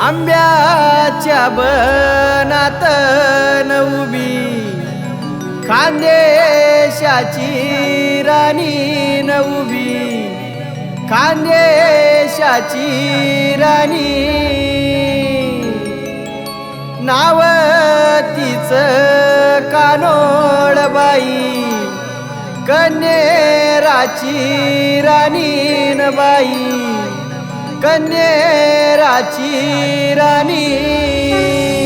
आंब्याच्या बनात नवबी खांदेशाची राणी नवबी खांदेशाची राणी. नाव तिचं कानोळबाई कन्येराची राणी नबाई कन्याची राणी.